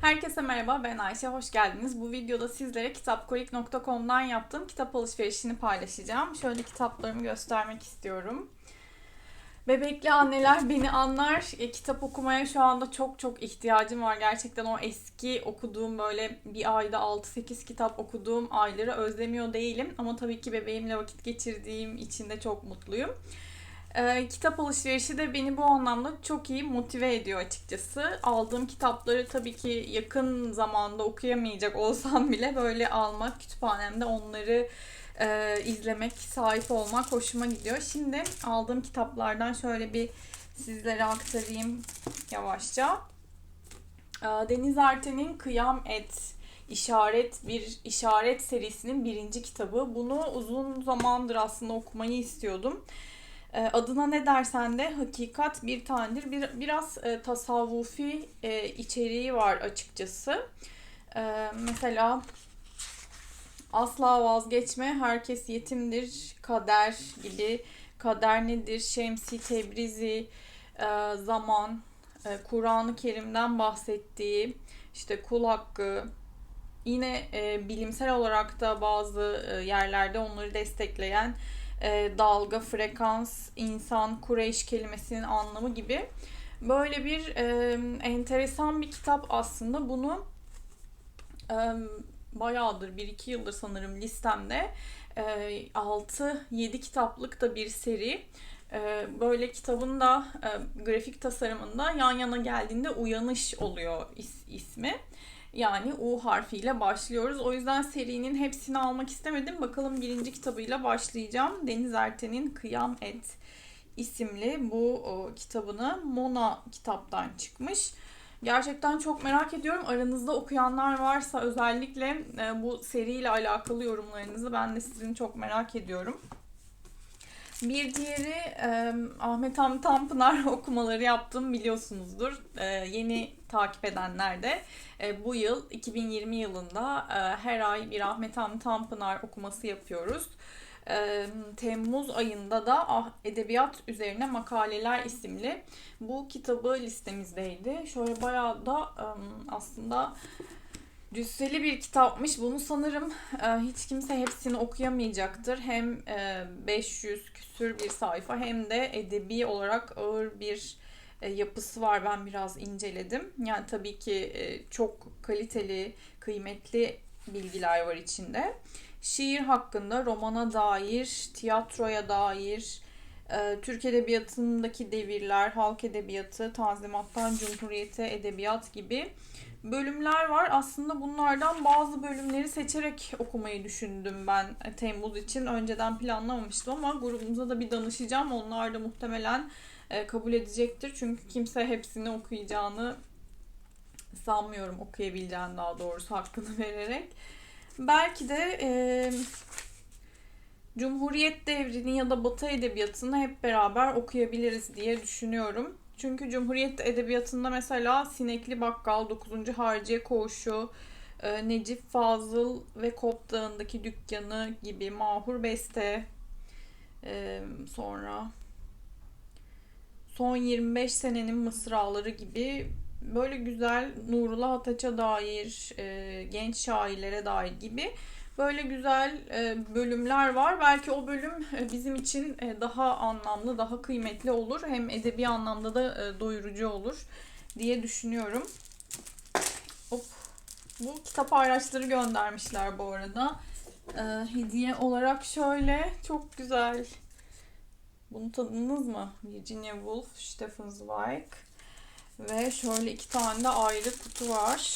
Herkese merhaba, ben Ayşe, hoş geldiniz. Bu videoda sizlere kitapkolik.com'dan yaptığım kitap alışverişini paylaşacağım. Şöyle kitaplarımı göstermek istiyorum. Bebekli anneler beni anlar. E, kitap okumaya şu anda çok çok ihtiyacım var. Gerçekten o eski okuduğum böyle bir ayda 6-8 kitap okuduğum ayları özlemiyor değilim. Ama tabii ki bebeğimle vakit geçirdiğim için de çok mutluyum. E, kitap alışverişi de beni bu anlamda çok iyi motive ediyor açıkçası. Aldığım kitapları tabii ki yakın zamanda okuyamayacak olsam bile böyle almak, kütüphanemde onları e, izlemek, sahip olmak hoşuma gidiyor. Şimdi aldığım kitaplardan şöyle bir sizlere aktarayım yavaşça. E, Deniz Arte'nin Kıyam Et işaret bir işaret serisinin birinci kitabı. Bunu uzun zamandır aslında okumayı istiyordum. E, adına ne dersen de hakikat bir tanedir. Bir, biraz e, tasavvufi e, içeriği var açıkçası. E, mesela asla vazgeçme, herkes yetimdir, kader gibi. Kader nedir? Şemsi Tebrizi, e, zaman, e, Kur'an-ı Kerim'den bahsettiği, işte kul hakkı, yine e, bilimsel olarak da bazı e, yerlerde onları destekleyen e, dalga, frekans, insan, Kureyş kelimesinin anlamı gibi. Böyle bir e, enteresan bir kitap aslında. Bunu e, bayağıdır, 1-2 yıldır sanırım listemde. E, 6-7 kitaplık da bir seri. E, böyle kitabın da e, grafik tasarımında yan yana geldiğinde uyanış oluyor is, ismi. Yani U harfiyle başlıyoruz. O yüzden serinin hepsini almak istemedim. Bakalım birinci kitabıyla başlayacağım. Deniz Erten'in Kıyam Et isimli bu o, kitabını Mona kitaptan çıkmış. Gerçekten çok merak ediyorum. Aranızda okuyanlar varsa özellikle e, bu seriyle alakalı yorumlarınızı ben de sizin çok merak ediyorum. Bir diğeri e, Ahmet Hamdi Tanpınar okumaları yaptım biliyorsunuzdur. E, yeni takip edenler de e, bu yıl 2020 yılında e, her ay bir Ahmet Hamdi Tanpınar okuması yapıyoruz. E, Temmuz ayında da ah, Edebiyat Üzerine Makaleler isimli bu kitabı listemizdeydi. Şöyle bayağı da e, aslında Cüsseli bir kitapmış. Bunu sanırım e, hiç kimse hepsini okuyamayacaktır. Hem e, 500 küsür bir sayfa hem de edebi olarak ağır bir e, yapısı var. Ben biraz inceledim. Yani tabii ki e, çok kaliteli, kıymetli bilgiler var içinde. Şiir hakkında romana dair, tiyatroya dair, e, Türk Edebiyatı'ndaki devirler, halk edebiyatı, Tanzimat'tan Cumhuriyete edebiyat gibi bölümler var. Aslında bunlardan bazı bölümleri seçerek okumayı düşündüm ben Temmuz için. Önceden planlamamıştım ama grubumuza da bir danışacağım. Onlar da muhtemelen e, kabul edecektir. Çünkü kimse hepsini okuyacağını sanmıyorum okuyabileceğini daha doğrusu hakkını vererek. Belki de e, Cumhuriyet devrini ya da Batı edebiyatını hep beraber okuyabiliriz diye düşünüyorum. Çünkü Cumhuriyet Edebiyatı'nda mesela Sinekli Bakkal, 9. Harciye Koğuşu, e, Necip Fazıl ve Kop Dağı'ndaki Dükkanı gibi Mahur Beste, e, sonra Son 25 Senenin Mısraları gibi böyle güzel Nurullah Ataç'a dair, e, genç şairlere dair gibi böyle güzel bölümler var. Belki o bölüm bizim için daha anlamlı, daha kıymetli olur. Hem edebi anlamda da doyurucu olur diye düşünüyorum. Hop. Bu kitap araçları göndermişler bu arada. Hediye olarak şöyle çok güzel. Bunu tadınız mı? Virginia Woolf, Stephen Zweig. Ve şöyle iki tane de ayrı kutu var.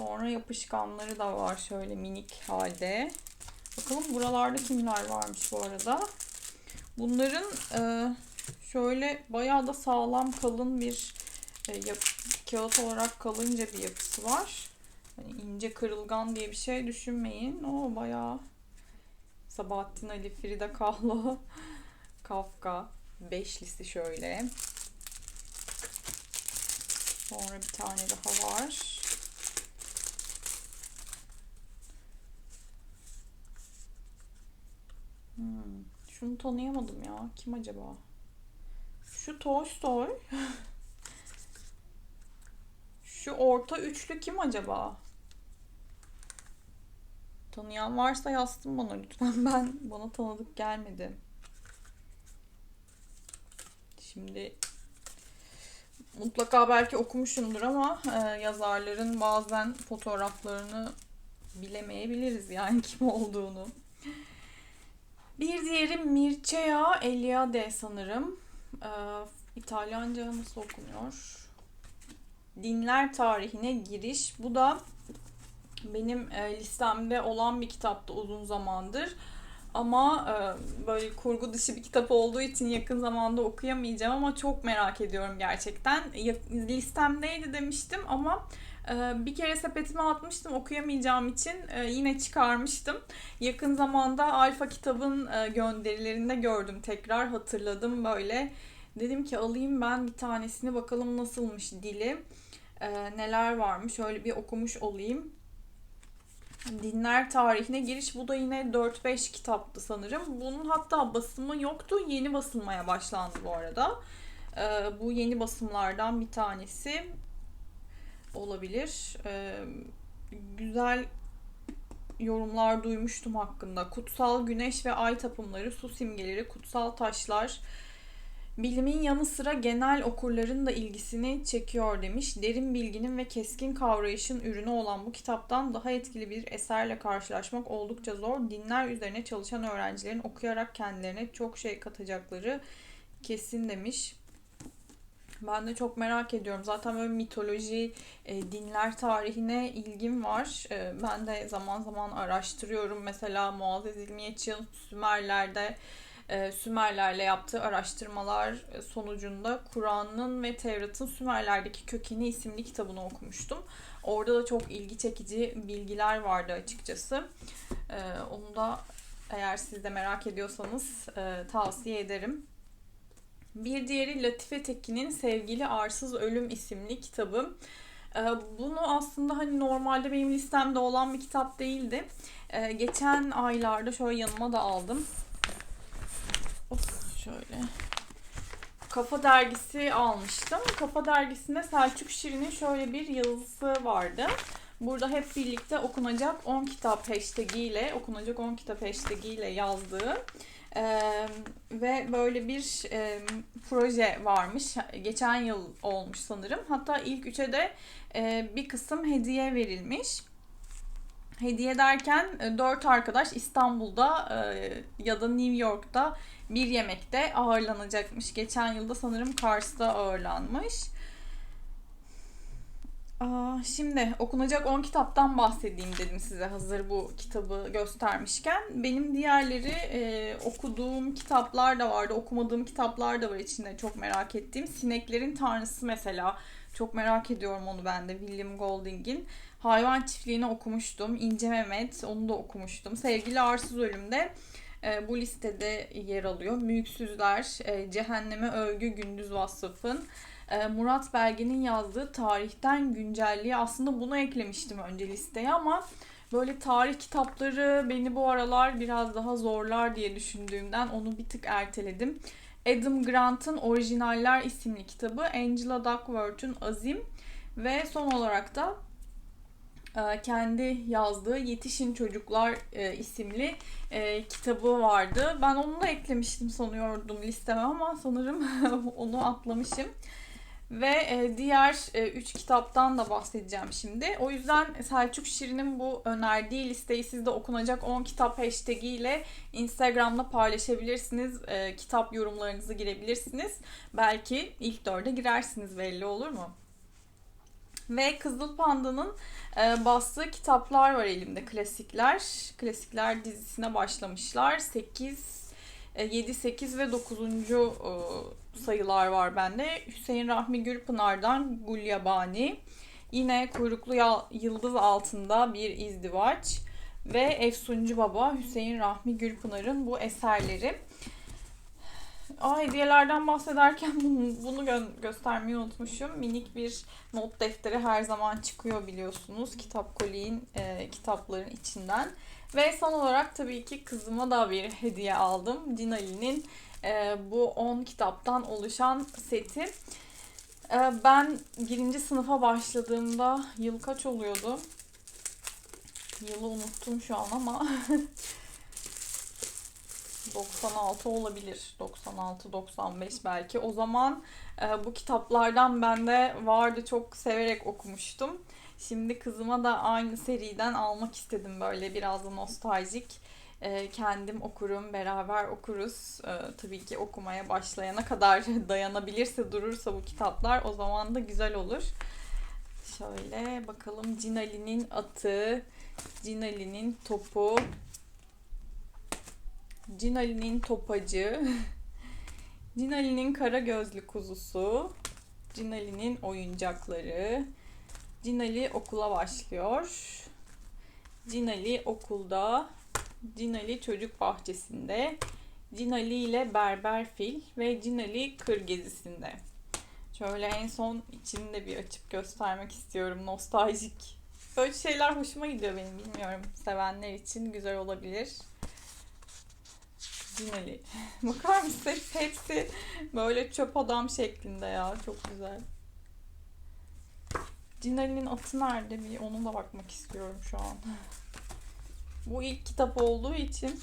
Sonra yapışkanları da var şöyle minik halde. Bakalım buralarda kimler varmış bu arada. Bunların e, şöyle bayağı da sağlam kalın bir e, yap, kağıt olarak kalınca bir yapısı var. Hani ince kırılgan diye bir şey düşünmeyin. O bayağı Sabahattin Ali, Frida Kahlo, Kafka beşlisi şöyle. Sonra bir tane daha var. Şunu tanıyamadım ya. Kim acaba? Şu Tolstoy. Şu orta üçlü kim acaba? Tanıyan varsa yazsın bana lütfen. Ben bana tanıdık gelmedi. Şimdi mutlaka belki okumuşumdur ama e, yazarların bazen fotoğraflarını bilemeyebiliriz yani kim olduğunu. Bir diğeri Mircea Eliade sanırım. E, İtalyanca nasıl okunuyor? Dinler tarihine giriş. Bu da benim e, listemde olan bir kitaptı uzun zamandır. Ama e, böyle kurgu dışı bir kitap olduğu için yakın zamanda okuyamayacağım ama çok merak ediyorum gerçekten. Listemdeydi demiştim ama bir kere sepetime atmıştım okuyamayacağım için e, yine çıkarmıştım. Yakın zamanda Alfa kitabın e, gönderilerinde gördüm tekrar hatırladım böyle. Dedim ki alayım ben bir tanesini bakalım nasılmış dili. E, neler varmış öyle bir okumuş olayım. Dinler tarihine giriş bu da yine 4-5 kitaptı sanırım. Bunun hatta basımı yoktu. Yeni basılmaya başlandı bu arada. Ee, bu yeni basımlardan bir tanesi olabilir. Ee, güzel yorumlar duymuştum hakkında. Kutsal güneş ve ay tapımları, su simgeleri, kutsal taşlar, Bilimin yanı sıra genel okurların da ilgisini çekiyor demiş. Derin bilginin ve keskin kavrayışın ürünü olan bu kitaptan daha etkili bir eserle karşılaşmak oldukça zor. Dinler üzerine çalışan öğrencilerin okuyarak kendilerine çok şey katacakları kesin demiş. Ben de çok merak ediyorum. Zaten böyle mitoloji, e, dinler tarihine ilgim var. E, ben de zaman zaman araştırıyorum. Mesela Muazzez İlmiyeç'in Sümerler'de e, Sümerlerle yaptığı araştırmalar sonucunda Kur'an'ın ve Tevrat'ın Sümerlerdeki kökeni isimli kitabını okumuştum. Orada da çok ilgi çekici bilgiler vardı açıkçası. E, onu da eğer siz de merak ediyorsanız e, tavsiye ederim. Bir diğeri Latife Tekin'in Sevgili Arsız Ölüm isimli kitabı. Bunu aslında hani normalde benim listemde olan bir kitap değildi. Geçen aylarda şöyle yanıma da aldım. Şöyle. Kafa dergisi almıştım. Kafa dergisinde Selçuk Şirin'in şöyle bir yazısı vardı. Burada hep birlikte okunacak 10 kitap hashtag ile okunacak 10 kitap hashtag ile yazdığı ee, ve böyle bir e, proje varmış. Geçen yıl olmuş sanırım. Hatta ilk üçe de e, bir kısım hediye verilmiş. Hediye derken e, dört arkadaş İstanbul'da e, ya da New York'ta bir yemekte ağırlanacakmış. Geçen yılda sanırım Kars'ta ağırlanmış. Aa, şimdi okunacak 10 kitaptan bahsedeyim dedim size hazır bu kitabı göstermişken. Benim diğerleri e, okuduğum kitaplar da vardı, okumadığım kitaplar da var içinde çok merak ettiğim. Sineklerin Tanrısı mesela. Çok merak ediyorum onu ben de William Golding'in. Hayvan Çiftliği'ni okumuştum. İnce Mehmet onu da okumuştum. Sevgili Arsız Ölüm'de e, bu listede yer alıyor. Mülksüzler, e, Cehenneme Övgü Gündüz Vasıf'ın, e, Murat Belge'nin yazdığı tarihten güncelliği aslında bunu eklemiştim önce listeye ama böyle tarih kitapları beni bu aralar biraz daha zorlar diye düşündüğümden onu bir tık erteledim. Adam Grant'ın Orijinaller isimli kitabı, Angela Duckworth'un Azim ve son olarak da kendi yazdığı Yetişin Çocuklar e, isimli e, kitabı vardı. Ben onu da eklemiştim sanıyordum listeme ama sanırım onu atlamışım. Ve diğer üç kitaptan da bahsedeceğim şimdi. O yüzden Selçuk Şirin'in bu önerdiği listeyi siz de okunacak 10 kitap hashtag ile Instagram'da paylaşabilirsiniz. Kitap yorumlarınızı girebilirsiniz. Belki ilk dörde girersiniz belli olur mu? Ve Kızıl Panda'nın e, bastığı kitaplar var elimde. Klasikler. Klasikler dizisine başlamışlar. 8, e, 7, 8 ve 9. E, sayılar var bende. Hüseyin Rahmi Gürpınar'dan Gulyabani. Yine Kuyruklu Yıldız Altında Bir izdivaç ve Efsuncu Baba Hüseyin Rahmi Gürpınar'ın bu eserleri. Aa, hediyelerden bahsederken bunu, bunu gö- göstermeyi unutmuşum. Minik bir not defteri her zaman çıkıyor biliyorsunuz. Kitap koliğin e, kitapların içinden. Ve son olarak tabii ki kızıma da bir hediye aldım. Dinali'nin e, bu 10 kitaptan oluşan seti. Ee, ben birinci sınıfa başladığımda yıl kaç oluyordu? Yılı unuttum şu an ama 96 olabilir. 96-95 belki. O zaman e, bu kitaplardan ben de vardı çok severek okumuştum. Şimdi kızıma da aynı seriden almak istedim böyle biraz da nostaljik. E, kendim okurum, beraber okuruz. E, tabii ki okumaya başlayana kadar dayanabilirse, durursa bu kitaplar o zaman da güzel olur. Şöyle bakalım Cinali'nin atı, Cinali'nin topu, Cinali'nin topacı, Cinali'nin kara gözlü kuzusu, Cinali'nin oyuncakları, Cinali okula başlıyor. Cinali okulda, Cinali çocuk bahçesinde, Cinali ile berber fil ve Cinali kır gezisinde. Şöyle en son içini de bir açıp göstermek istiyorum. Nostaljik. Böyle şeyler hoşuma gidiyor benim bilmiyorum. Sevenler için güzel olabilir. Cinali. Bakar mısın? Hepsi böyle çöp adam şeklinde ya. Çok güzel. Cinali'nin atı nerede? Bir ona da bakmak istiyorum şu an. Bu ilk kitap olduğu için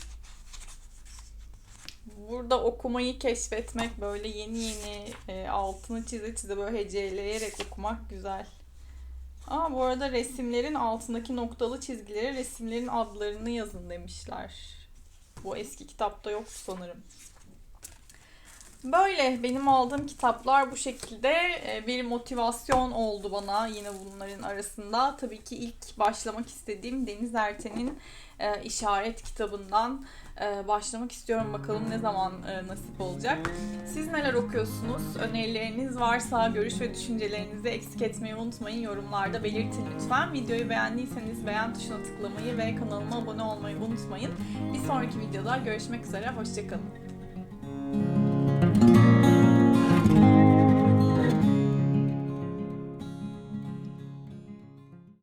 burada okumayı keşfetmek böyle yeni yeni e, altını çize çize böyle heceleyerek okumak güzel. Aa bu arada resimlerin altındaki noktalı çizgileri resimlerin adlarını yazın demişler. Bu eski kitapta yoktu sanırım. Böyle benim aldığım kitaplar bu şekilde e, bir motivasyon oldu bana yine bunların arasında. Tabii ki ilk başlamak istediğim Deniz Erten'in e, işaret kitabından başlamak istiyorum. Bakalım ne zaman e, nasip olacak. Siz neler okuyorsunuz? Önerileriniz varsa görüş ve düşüncelerinizi eksik etmeyi unutmayın. Yorumlarda belirtin lütfen. Videoyu beğendiyseniz beğen tuşuna tıklamayı ve kanalıma abone olmayı unutmayın. Bir sonraki videoda görüşmek üzere. Hoşçakalın.